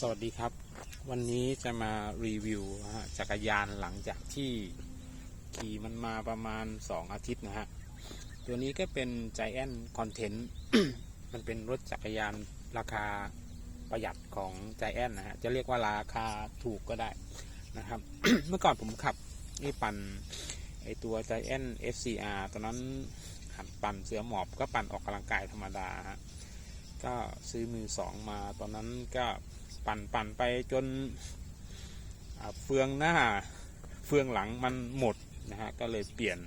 สวัสดีครับ วันนี้จะมารีวิวฮะจักรยานหลังจากที่ขี่มันมาประมาณ 2 อาทิตย์นะฮะ ตัวนี้ก็เป็น Giant Content มันเป็นรถจักรยานราคาประหยัดของ Giant นะฮะ จะเรียกว่าราคาถูกก็ได้นะครับ เมื่อก่อนผมขับนี่ปั่นไอตัว Giant FCR ตอนนั้นหัดปั่นเสือหมอบก็ปั่นออกกำลังกายธรรมดาฮะก็ซื้อมือสองมาตอนนั้นก็ ปั่นปั่นไปจนเฟืองหน้าเฟืองหลังมันหมดนะฮะก็เลยเปลี่ยน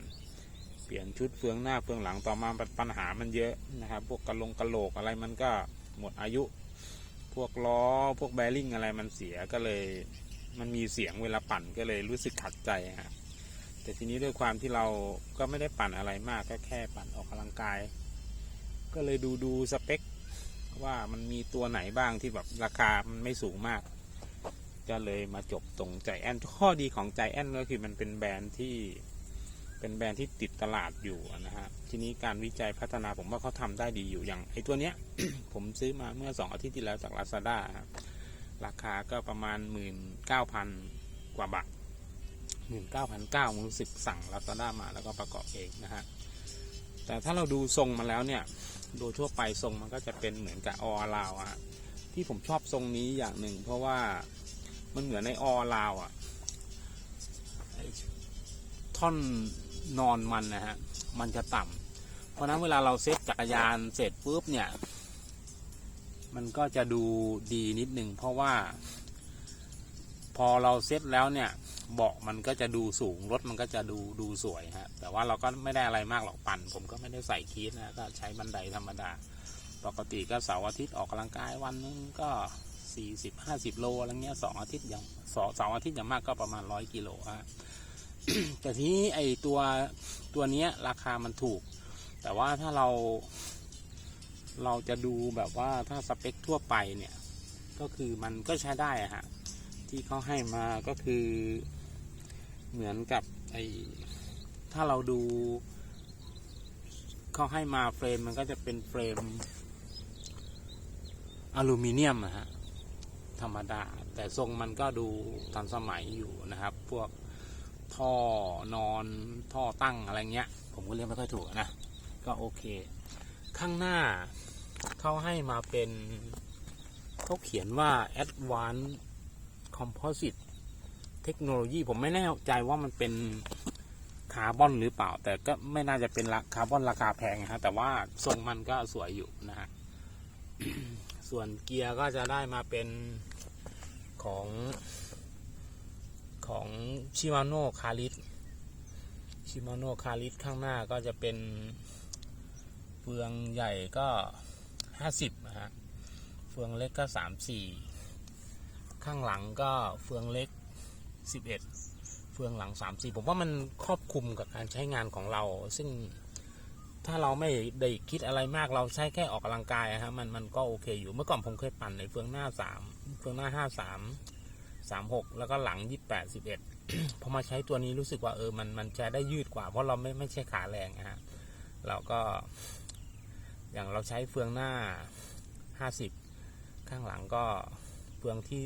เปลี่ยนชุดเฟืองหน้าเฟืองหลังต่อมาปัญหามันเยอะนะครับพวกกระลงกระโหลกอะไรมันก็หมดอายุ พวกล้อพวกแบริ่งอะไรมันเสียก็เลยมันมีเสียงเวลาปั่นก็เลยรู้สึกขัดใจฮะแต่ทีนี้ด้วยความที่เราก็ไม่ได้ปั่นอะไรมากก็แค่ปั่นออกกำลังกาย ก็เลยดูดูสเปค ว่ามันมีตัวไหนบ้างที่แบบราคามันไม่สูงมาก ก็เลยมาจบตรงใจแอนข้อดีของใจแอนก็คือมันเป็นแบรนด์ที่เป็นแบรนด์ที่ติดตลาดอยู่นะฮะ ทีนี้การวิจัยพัฒนาผมว่าเขาทำได้ดีอยู่อย่างไอ้ตัวเนี้ย ผมซื้อมาเมื่อสองอาทิตย์ที่แล้วจาก Lazada ครับราคาก็ประมาณหมื่นเก้าพันกว่าบาทหมื่นเก้าพันเก้ารู้สึกสั่ง Lazada มาแล้วก็ประกอบเองนะฮะ แต่ถ้าเราดูทรงมาแล้วเนี่ย โดยทั่วไปทรงมันก็จะเป็นเหมือนกับออลาวอะที่ผมชอบทรงนี้อย่างหนึ่ง เพราะว่ามันเหมือนในออลาวอะท่อนนอนมันนะฮะมันจะต่ำเพราะฉะนั้นเวลาเราเซ็ตจักรยานเสร็จปุ๊บเนี่ย มันก็จะดูดีนิดหนึ่งเพราะว่า พอเราเซ็ตแล้วเนี่ย เบาะมันก็จะดูสูงรถมันก็จะดูดูสวยฮะแต่ว่าเราก็ไม่ได้อะไรมากหรอกปั่น ผมก็ไม่ได้ใส่คีสนะก็ใช้บันไดธรรมดา ปกติก็เสาร์อาทิตย์ออกกำลังกายวันนึงก็สี่สิบห้าสิบโลอะไรเงี้ยสองอาทิตย์อย่างสองเสาร์อาทิตย์อย่างมากก็ประมาณร้อยกิโลฮะแต่ทีนี้ไอตัวตัวเนี้ยราคามันถูก แต่ว่าถ้าเรา เราจะดูแบบว่าถ้าสเปคทั่วไปเนี่ย ก็คือมันก็ใช้ได้ฮะที่เขาให้มาก็คือ เหมือนกับไอถ้าเราดูเขาให้มาเฟรมมันก็จะเป็นเฟรมอลูมิเนียมอะฮะธรรมดา แต่ทรงมันก็ดูทันสมัยอยู่นะครับ พวกท่อนอนท่อตั้งอะไรเงี้ย ผมก็เรียกไม่ค่อยถูกนะ ก็โอเค ข้างหน้าเขาให้มาเป็นเขาเขียนว่า Advanced Composite ทคโนโลยีผมไม่แน่ใจว่ามันเป็นคาร์บอนหรือเปล่า แต่ก็ไม่น่าจะเป็นคาร์บอนราคาแพงนะฮะแต่ว่าทรงมันก็สวยอยู่นะฮะส่วนเกียร์ก็จะได้มาเป็นของของชิมาโน่คาริสชิมาโน่คาริสข้างหน้าก็จะเป็นเฟืองใหญ่ก็ห้าสิบนะฮะเฟืองเล็กก็สามสี่ข้างหลังก็เฟืองเล็ก สิบเอ็ดเฟืองหลังสามสี่ผมว่ามันครอบคลุมกับการใช้งานของเรา ซึ่งถ้าเราไม่ได้คิดอะไรมากเราใช้แค่ออกกำลังกายอะฮะมันมันก็โอเคอยู่เมื่อก่อนผมเคยปั่นในเฟืองหน้าสามเฟืองหน้าห้าสามสามหกแล้วก็หลังยี่แปดสิบเอ็ดพอมาใช้ตัวนี้รู้สึกว่าเออมันมันใช้ได้ยืดกว่า เพราะเราไม่ไม่ใช่ขาแรงอะฮะเราก็ อย่างเราใช้เฟืองหน้าห้าสิบข้างหลังก็เฟืองที่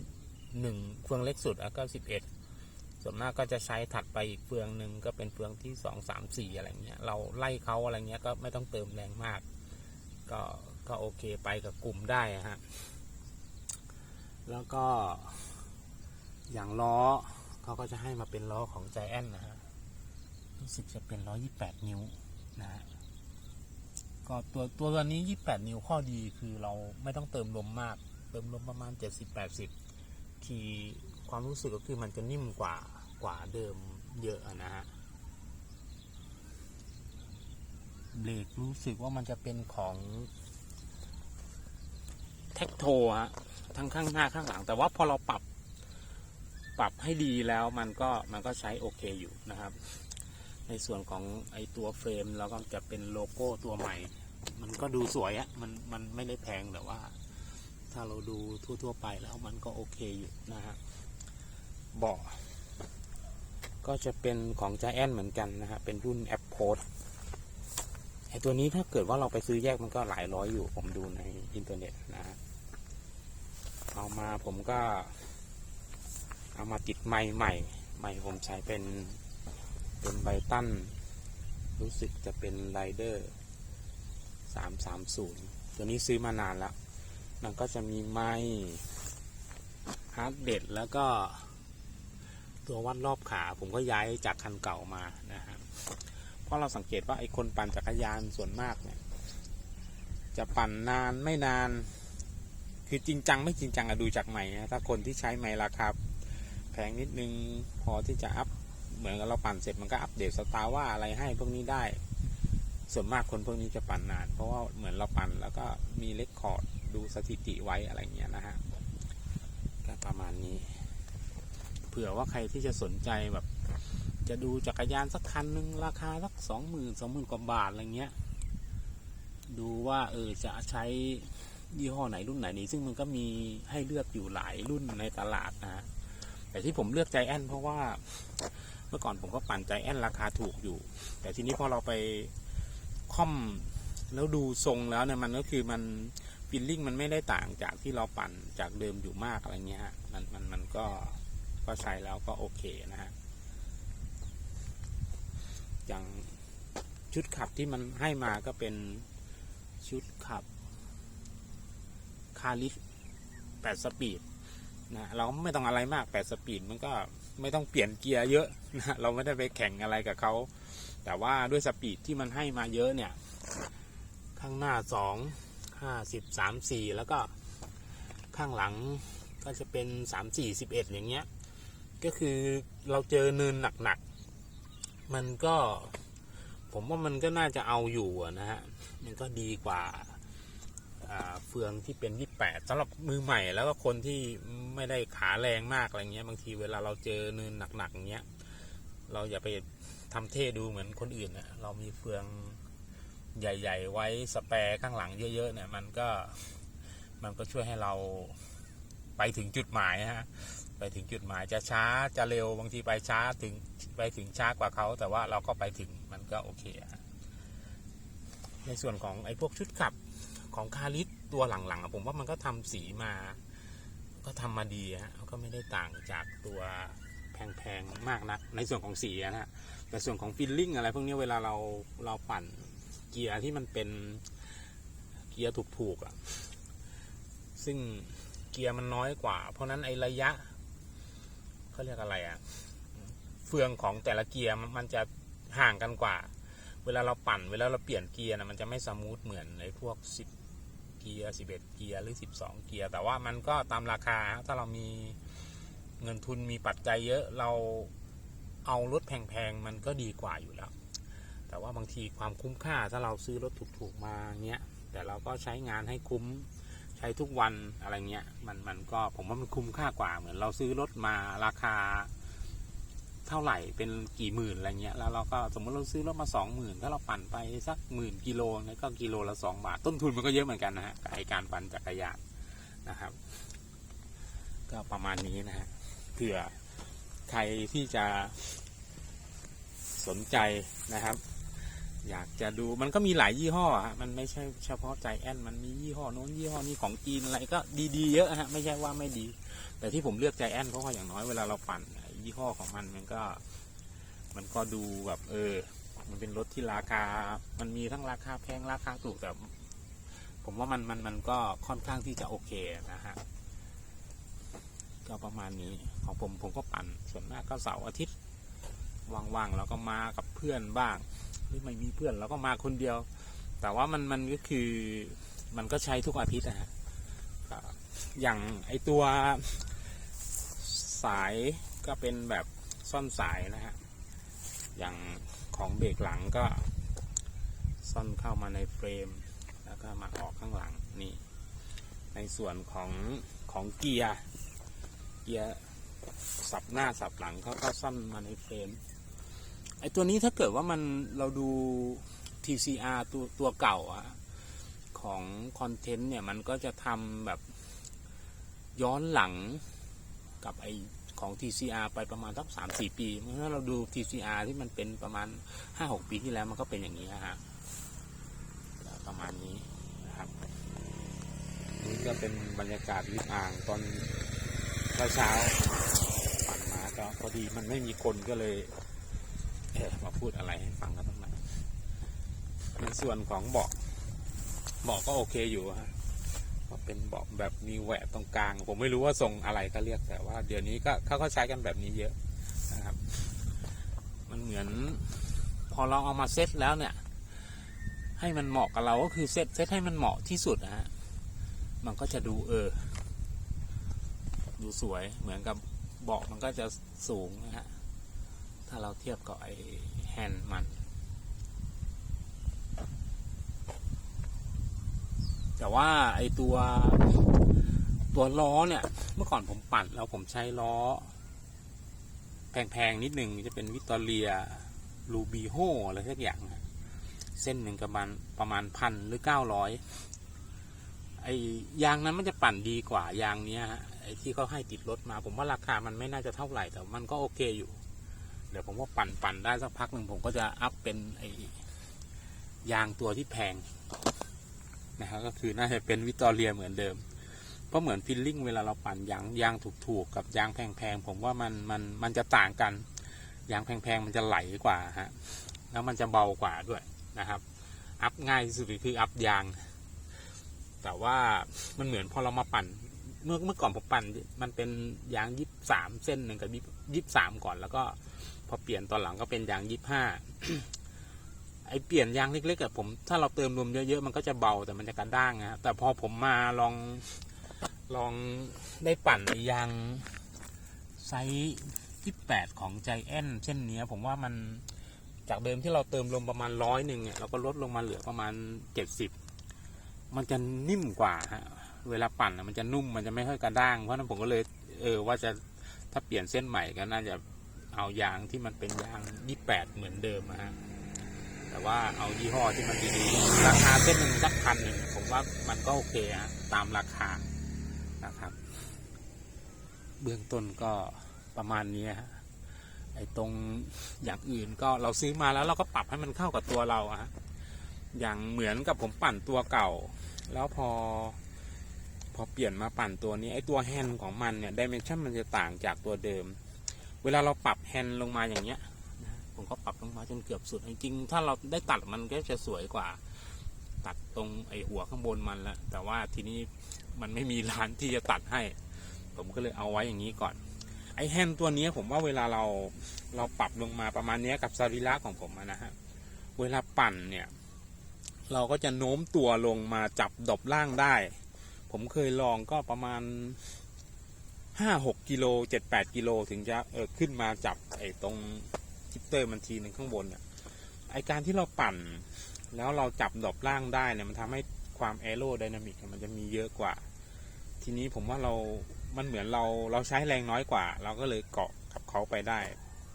หนึ่งเฟืองเล็กสุดแล้วก็สิบเอ็ด ส่วนมากก็จะใช้ถัดไปอีกเฟืองหนึ่งก็เป็นเฟืองที่สองสามสี่อะไรเงี้ยเราไล่เขาอะไรเงี้ยก็ไม่ต้องเติมแรงมาก ก็ก็โอเคไปกับกลุ่มได้ฮะแล้วก็ อย่างล้อเขาก็จะให้มาเป็นล้อของใจแอนนะฮะรู้สึกจะเป็นล้อยี่แปดนิ้วนะฮะก็ตัวตัวตัวนี้ยี่แปดนิ้วข้อดีคือเราไม่ต้องเติมลมมาก เติมลมประมาณเจ็ดสิบแปดสิบที ความรู้สึกก็คือมันจะนิ่มกว่ากว่าเดิมเยอะนะฮะเบรกรู้สึกว่ามันจะเป็นของเทคโทฮะทั้งข้างหน้าข้างหลัง แต่ว่าพอเราปรับ ปรับให้ดีแล้วมันก็มันก็ใช้โอเคอยู่นะครับ ในส่วนของไอตัวเฟรมแล้วก็จะเป็นโลโก้ตัวใหม่ มันก็ดูสวยอะมันมันไม่ได้แพงแต่ว่า ถ้าเราดูทั่ว ๆ ไปแล้วมันก็โอเคอยู่นะฮะ เบาะก็จะเป็นของ g จแอนเหมือนกันนะฮะเป็นรุ่นแอปโ d ดไอตัวนี้ถ้าเกิดว่าเราไปซื้อแยกมันก็หลายร้อยอยู่ ผมดูในอินเทอร์เน็ตนะฮะเอามาผมก็ เอามาติดไม้ใหม่ใหม่ผมใช้เป็นเป็นไบตันรู้สึกจะเป็นไรเดอร์สามสามศูนย์ตัวนี้ซื้อมานานแล้ว มันก็จะมีไม้ฮาร์ดเดดแล้วก็ ตัววัดรอบขา ผมก็ย้ายจากคันเก่ามานะฮะเพราะเราสังเกตว่าไอ้คนปั่นจักรยานส่วนมากเนี่ย จะปั่นนานไม่นาน คือจริงจังไม่จริงจังอะดูจากใหม่นะถ้าคนที่ใช้ใหม่ราคาแพงนิดนึงพอที่จะอัพเหมือนกับเราปั่นเสร็จมันก็อัปเดตสตาร์ว่าอะไรให้พวกนี้ได้ ส่วนมากคนพวกนี้จะปั่นนาน เพราะว่าเหมือนเราปั่นแล้วก็มีเลคคอร์ดดูสถิติไว้อะไรเงี้ยนะฮะประมาณนี้ เผื่อว่าใครที่จะสนใจแบบ จะดูจักรยานสักคันหนึ่งราคาสักสองหมื่นสองหมื่นกว่าบาทอะไรเงี้ย ดูว่าเออจะใช้ยี่ห้อไหนรุ่นไหนนี้ ซึ่งมันก็มีให้เลือกอยู่หลายรุ่นในตลาดนะฮะแต่ที่ผมเลือกใจแอน เพราะว่าเมื่อก่อนผมก็ปั่นใจแอนราคาถูกอยู่ แต่ทีนี้พอเราไปค่อมแล้วดูทรงแล้วเนี่ยมันก็คือมันฟิลลิ่งมันไม่ได้ต่างจากที่เราปั่นจากเดิมอยู่มากอะไรเงี้ยฮะมันมันมันก็ ก็ใช้แล้วก็โอเคนะฮะอย่างชุดขับที่มันให้มาก็เป็นชุดขับคาริสแปดสปีดนะเราไม่ต้องอะไรมากแปดสปีดมันก็ไม่ต้องเปลี่ยนเกียร์เยอะนะเราไม่ได้ไปแข่งอะไรกับเขา แต่ว่าด้วยสปีดที่มันให้มาเยอะเนี่ย ข้างหน้าสองห้าสิบสามสี่แล้วก็ข้างหลังก็จะเป็นสามสี่สิบเอ็ดอย่างเงี้ย ก็คือเราเจอเนินหนักๆ มันก็ ผมว่ามันก็น่าจะเอาอยู่นะฮะ มันก็ดีกว่าเฟืองที่เป็นที่แปดสำหรับมือใหม่แล้วก็คนที่ไม่ได้ขาแรงมากอะไรเงี้ย บางทีเวลาเราเจอเนินหนักๆอย่างเงี้ย เราอย่าไปทำเท่ดูเหมือนคนอื่นนะเรามีเฟืองใหญ่ ๆ ไว้สแปร์ข้างหลังเยอะๆเนี่ย มันก็มันก็ช่วยให้เราไปถึงจุดหมายฮะ ไปถึงจุดหมายจะช้าจะเร็วบางทีไปช้าถึงไปถึงช้ากว่าเขา แต่ว่าเราก็ไปถึงมันก็โอเคอะในส่วนของไอ้พวกชุดขับของคาริสตัวหลังๆอะผมว่ามันก็ทำสีมา ก็ทำมาดีฮะก็ไม่ได้ต่างจากตัวแพงๆมากนะในส่วนของสีนะฮะแต่ส่วนของฟิลลิ่งอะไรพวกนี้เวลาเราเราปั่นเกียร์ที่มันเป็นเกียร์ถูกๆอะซึ่งเกียร์มันน้อยกว่า เพราะนั้นไอ้ระยะ เขาเรียกอะไรอะ่ะเฟืองของแต่ละเกียร์มันจะห่างกันกว่า เวลาเราปั่น เวลาเราเปลี่ยนเกียร์นะมันจะไม่สมูทเหมือนในพวก10เกียร์11เกียร์หรือ12เกียร์ แต่ว่ามันก็ตามราคา ถ้าเรามีเงินทุนมีปัจจัยเยอะเราเอารถแพงๆมันก็ดีกว่าอยู่แล้ว แต่ว่าบางทีความคุ้มค่าถ้าเราซื้อรถถูกๆมาเงี้ย แต่เราก็ใช้งานให้คุ้ม ช้ทุกวันอะไรเงี้ยมันมันก็ผมว่ามันคุ้มค่ากว่าเหมือนเราซื้อรถมาราคา เท่าไหร่เป็นกี่หมื่นอะไรเงี้ยแล้วเราก็สมมติเราซื้อรถมาสองหมื่นถ้าเราปั่นไปสักหมื่นกิโลเนี่ยก็กิโลละสองบาท ต้นทุนมันก็เยอะเหมือนกันนะฮะกับไอการปั่นจักรยานนะครับ ก็ประมาณนี้นะฮะเผื่อใครที่จะสนใจนะครับ อยากจะดูมันก็มีหลายยี่ห้อฮะมันไม่ใช่เฉพาะใจแอนมันมียี่ห้อโน้นยี่ห้อนี้ของจีนอะไรก็ดีๆเยอะฮะไม่ใช่ว่าไม่ดี แต่ที่ผมเลือกใจแอนเพราะว่าอย่างน้อยเวลาเราปั่นยี่ห้อของมันมันก็ มันก็ดูแบบเออ มันเป็นรถที่ราคา มันมีทั้งราคาแพงราคาถูกแต่ผมว่ามันมันมันก็ค่อนข้างที่จะโอเคนะฮะก็ประมาณนี้ของผมผมก็ปั่นส่วนมากก็เสาร์อาทิตย์ว่างๆเราก็มากับเพื่อนบ้าง ไม่มีเพื่อนเราก็มาคนเดียว แต่ว่ามันมันก็คือมันก็ใช้ทุกอาทิตย์นะฮะอย่างไอตัวสายก็เป็นแบบซ่อนสายนะฮะ อย่างของเบรกหลังก็ซ่อนเข้ามาในเฟรม แล้วก็มาออกข้างหลังนี่ ในส่วนของของเกียร์ เกียร์สับหน้าสับหลังเขาก็ซ่อนมาในเฟรม ไอตัวนี้ถ้าเกิดว่ามันเราดู TCR ตัวตัวเก่าอะของคอนเทนต์เนี่ยมันก็จะทำแบบย้อนหลังกับไอของ TCR ไปประมาณสักสามสี่ปี เมื่อเราดู TCR ที่มันเป็นประมาณห้าหกปีที่แล้วมันก็เป็นอย่างนี้ฮะประมาณนี้นะครับนี่ก็เป็นบรรยากาศริมอ่างตอนเช้าปั่นมาก็พอดีมันไม่มีคนก็เลย เออมาพูดอะไรให้ฟังกันตั้งนานในส่วนของเบาะเบาะก็โอเคอยู่ฮะก็เป็นเบาะแบบมีแหวกตรงกลาง ผมไม่รู้ว่าทรงอะไรก็เรียกแต่ว่า เดี๋ยวนี้ก็เขาก็ใช้กันแบบนี้เยอะนะครับ มันเหมือน พอเราเอามาเซตแล้วเนี่ย ให้มันเหมาะกับเราก็คือเซตเซตให้มันเหมาะที่สุดนะฮะมันก็จะดูเออ ดูสวยเหมือนกับเบาะมันก็จะสูงนะฮะ ถ้าเราเทียบกับไอแฮนด์มัน แต่ว่าไอตัวตัวล้อเนี่ย เมื่อก่อนผมปั่นแล้วผมใช้ล้อ แพงๆนิดหนึ่งจะเป็นวิตอเรียลูบีโฮอะไรสักอย่าง เส้นหนึ่งประมาณประมาณพันหรือเก้าร้อยไอ้ยางนั้นมันจะปั่นดีกว่ายางเนี้ยฮะไอ้ที่เขาให้ติดรถมา ผมว่าราคามันไม่น่าจะเท่าไหร่แต่มันก็โอเคอยู่ เดี๋ยวผมว่าปั่นปั่นได้สักพักหนึ่งผมก็จะอัพเป็นไอ้ยางตัวที่แพงนะฮะก็คือน่าจะเป็นวิตอเรียเหมือนเดิม เพราะเหมือนฟิลลิ่งเวลาเราปั่นยางยางถูกๆกับยางแพงๆผมว่ามันมันมันจะต่างกันยางแพงๆมันจะไหลกว่าฮะแล้วมันจะเบากว่าด้วยนะครับ อัพง่ายที่สุดคืออัพยาง แต่ว่ามันเหมือนพอเรามาปั่นเมื่อเมื่อก่อนผมปั่นมันเป็นยางยี่สามเส้นหนึ่งกับยี่สามก่อนแล้วก็ อเปลี่ยนตอนหลังก็เป็นยางยี่ห้าไอเปลี่ยนยางเล็กๆอะผม ถ้าเราเติมลมเยอะๆมันก็จะเบาแต่มันจะกระด้างนะแต่พอผมมาลองลองได้ปั่นไอยางไซส์ยี่แปดของใจแอนเช่นเนี้ผมว่ามันจากเดิมที่เราเติมลมประมาณร้อยหนึ่งเนี่ยเราก็ลดลงมาเหลือประมาณเจ็ดสิบมันจะนิ่มกว่าฮะเวลาปั่นมันจะนุ่มมันจะไม่ค่อยกระด้างเพราะนั้นผมก็เลย เออว่าจะถ้าเปลี่ยนเส้นใหม่ก็น่าจะ เอายางที่มันเป็นยางยี่แปดเหมือนเดิมอะฮะ แต่ว่าเอายี่ห้อที่มันดีๆ ราคาเส้นหนึ่งสักพันหนึ่งผมว่ามันก็โอเคฮะตามราคานะครับ เบื้องต้นก็ประมาณนี้ฮะไอ้ตรงอย่างอื่นก็เราซื้อมาแล้วเราก็ปรับให้มันเข้ากับตัวเราอะฮะอย่างเหมือนกับผมปั่นตัวเก่า แล้วพอ พอเปลี่ยนมาปั่นตัวนี้ไอ้ตัวแฮนด์ของมันเนี่ยดิเมนชันมันจะต่างจากตัวเดิม เวลาเราปรับแฮนด์ลงมาอย่างเงี้ยผมก็ปรับลงมาจนเกือบสุด จริงๆ ถ้าเราได้ตัดมันก็จะสวยกว่า ตัดตรงไอหัวข้างบนมันแล้ว แต่ว่าทีนี้มันไม่มีร้านที่จะตัดให้ ผมก็เลยเอาไว้อย่างนี้ก่อน ไอแฮนด์ตัวนี้ผมว่าเวลาเราเราปรับลงมาประมาณเนี้ยกับสรีระของผมนะฮะ เวลาปั่นเนี่ย เราก็จะโน้มตัวลงมาจับดบล่างได้ ผมเคยลองก็ประมาณ ห้าหกกิโลเจ็ดแปดกิโลถึงจะเออขึ้นมาจับไอ้ตรงจิปเตอร์มันทีหนึ่งข้างบนเนี่ยไอการที่เราปั่น แล้วเราจับดอบล่างได้เนี่ยมันทำให้ความแอโรไดนามิกมันจะมีเยอะกว่า ทีนี้ผมว่าเรา มันเหมือนเราเราใช้แรงน้อยกว่า เราก็เลยเกาะกับเขาไปได้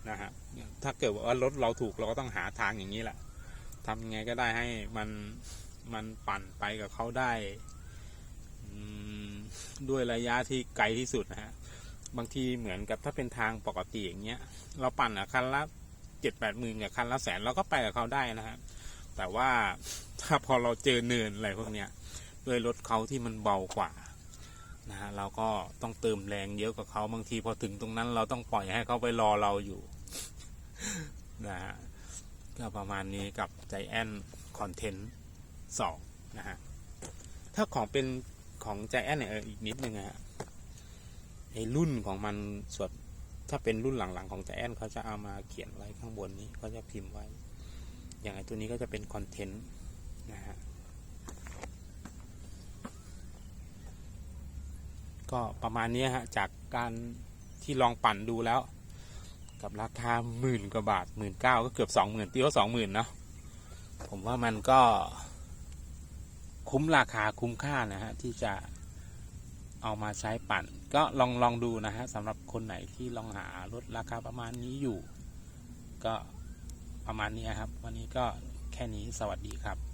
นะฮะถ้าเกิดว่ารถเราถูกเราก็ต้องหาทางอย่างนี้แหละทำยังไงก็ได้ให้มันมันปั่นไปกับเขาได้ ด้วยระยะที่ไกลที่สุดนะฮะบางทีเหมือนกับถ้าเป็นทางปกติอย่างเงี้ย เราปั่นอะคันละเจ็ดแปดหมื่นกับคันละแสนเราก็ไปกับเขาได้นะฮะแต่ว่าถ้าพอเราเจอเนินอะไรพวกเนี้ยด้วยรถเขาที่มันเบากว่านะฮะเราก็ต้องเติมแรงเยอะกว่าเขาบางทีพอถึงตรงนั้น เราต้องปล่อยให้เขาไปรอเราอยู่นะฮะก็ประมาณนี้กับใจแอนคอนเทนต์สองนะฮะถ้าของเป็น ของใจแอนเนี่ยอีกนิดนึงฮะไอรุ่นของมันส่วนถ้าเป็นรุ่นหลังๆของใจแอนเขาจะเอามาเขียนไว้ข้างบนนี้เขาจะพิมพ์ไว้ อย่างไอ้ตัวนี้ก็จะเป็นคอนเทนต์นะฮะก็ประมาณนี้ฮะจากการที่ลองปั่นดูแล้ว กับราคาหมื่นกว่าบาทหมื่นเก้าก็เกือบสองหมื่นตีว่าสองหมื่นเนาะผมว่ามันก็ คุ้มราคาคุ้มค่านะฮะที่จะเอามาใช้ปั่น ก็ลองลองดูนะฮะสำหรับคนไหนที่ลองหารถราคาประมาณนี้อยู่ ก็ประมาณนี้ครับ วันนี้ก็แค่นี้สวัสดีครับ